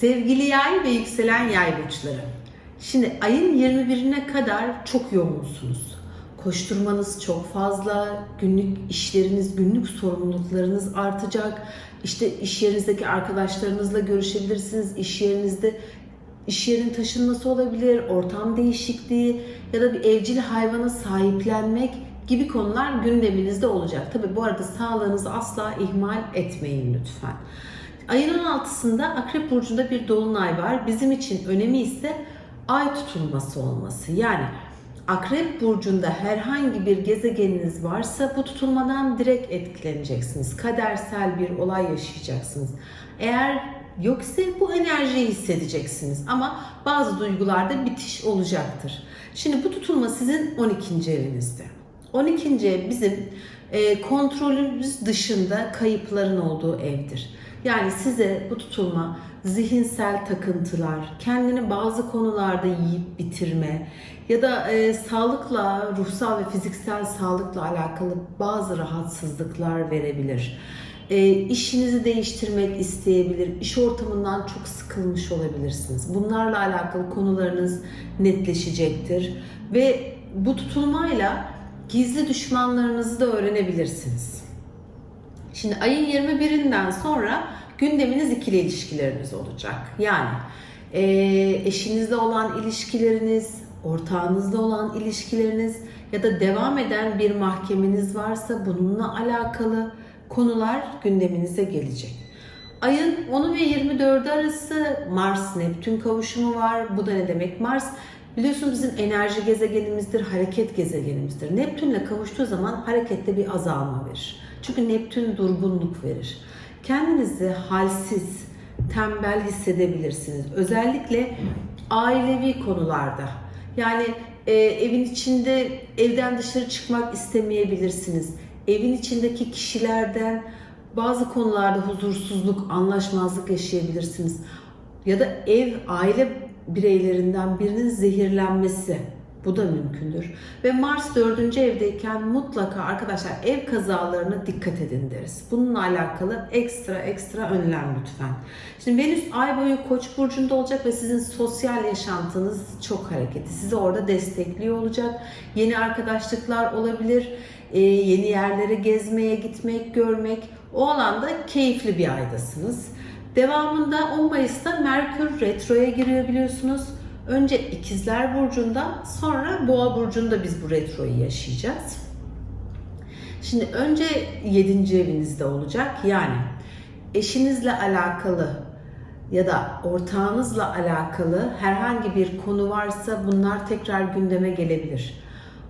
Sevgili yay ve yükselen yay burçları. Şimdi ayın 21'ine kadar çok yoğunsunuz. Koşturmanız çok fazla, günlük işleriniz, günlük sorumluluklarınız artacak. İşte iş yerinizdeki arkadaşlarınızla görüşebilirsiniz. İş yerinizde iş yerinin taşınması olabilir, ortam değişikliği ya da bir evcil hayvana sahiplenmek gibi konular gündeminizde olacak. Tabi bu arada sağlığınızı asla ihmal etmeyin lütfen. Ayın 16'sında Akrep Burcu'nda bir dolunay var. Bizim için önemi ise ay tutulması olması. Yani Akrep Burcu'nda herhangi bir gezegeniniz varsa bu tutulmadan direkt etkileneceksiniz. Kadersel bir olay yaşayacaksınız. Eğer yok ise bu enerjiyi hissedeceksiniz. Ama bazı duygularda bitiş olacaktır. Şimdi bu tutulma sizin 12. evinizde. 12. ev bizim e, kontrolümüz dışında kayıpların olduğu evdir. Yani size bu tutulma zihinsel takıntılar, kendini bazı konularda yiyip bitirme ya da e, sağlıkla, ruhsal ve fiziksel sağlıkla alakalı bazı rahatsızlıklar verebilir. E, işinizi değiştirmek isteyebilir, iş ortamından çok sıkılmış olabilirsiniz. Bunlarla alakalı konularınız netleşecektir ve bu tutulmayla gizli düşmanlarınızı da öğrenebilirsiniz. Şimdi ayın 21'inden sonra gündeminiz ikili ilişkileriniz olacak. Yani e, eşinizle olan ilişkileriniz, ortağınızla olan ilişkileriniz ya da devam eden bir mahkemeniz varsa bununla alakalı konular gündeminize gelecek. Ayın 10'u ve 24'ü arası Mars-Neptün kavuşumu var. Bu da ne demek? Mars biliyorsunuz bizim enerji gezegenimizdir, hareket gezegenimizdir. Neptünle kavuştuğu zaman harekette bir azalma verir. Çünkü Neptün durgunluk verir. Kendinizi halsiz, tembel hissedebilirsiniz. Özellikle ailevi konularda. Yani e, evin içinde evden dışarı çıkmak istemeyebilirsiniz. Evin içindeki kişilerden bazı konularda huzursuzluk, anlaşmazlık yaşayabilirsiniz. Ya da ev, aile bireylerinden birinin zehirlenmesi. Bu da mümkündür. Ve Mars 4. evdeyken mutlaka arkadaşlar ev kazalarına dikkat edin deriz. Bununla alakalı ekstra ekstra önlem lütfen. Şimdi Venüs ay boyu Koç burcunda olacak ve sizin sosyal yaşantınız çok hareketli. Sizi orada destekliyor olacak. Yeni arkadaşlıklar olabilir. Ee, yeni yerlere gezmeye gitmek, görmek. O alanda keyifli bir aydasınız. Devamında 10 Mayıs'ta Merkür retroya giriyor biliyorsunuz. Önce İkizler Burcu'nda sonra Boğa Burcu'nda biz bu retroyu yaşayacağız. Şimdi önce 7. evinizde olacak. Yani eşinizle alakalı ya da ortağınızla alakalı herhangi bir konu varsa bunlar tekrar gündeme gelebilir.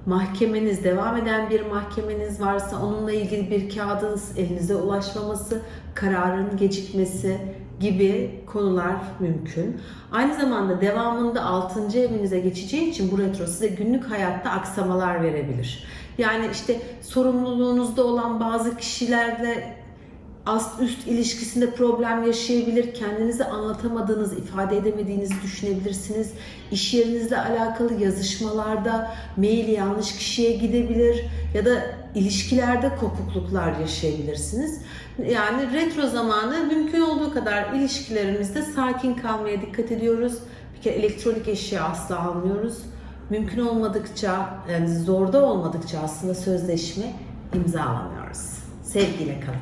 Mahkemeniz, devam eden bir mahkemeniz varsa onunla ilgili bir kağıdın elinize ulaşmaması, kararın gecikmesi gibi konular mümkün. Aynı zamanda devamında 6. evinize geçeceği için bu retro size günlük hayatta aksamalar verebilir. Yani işte sorumluluğunuzda olan bazı kişilerle ast üst ilişkisinde problem yaşayabilir, kendinizi anlatamadığınız, ifade edemediğinizi düşünebilirsiniz. İş yerinizle alakalı yazışmalarda mail yanlış kişiye gidebilir ya da ilişkilerde kopukluklar yaşayabilirsiniz. Yani retro zamanı mümkün olduğu kadar ilişkilerimizde sakin kalmaya dikkat ediyoruz. Bir kere elektronik eşya asla almıyoruz. Mümkün olmadıkça, yani zorda olmadıkça aslında sözleşme imzalamıyoruz. Sevgiyle kalın.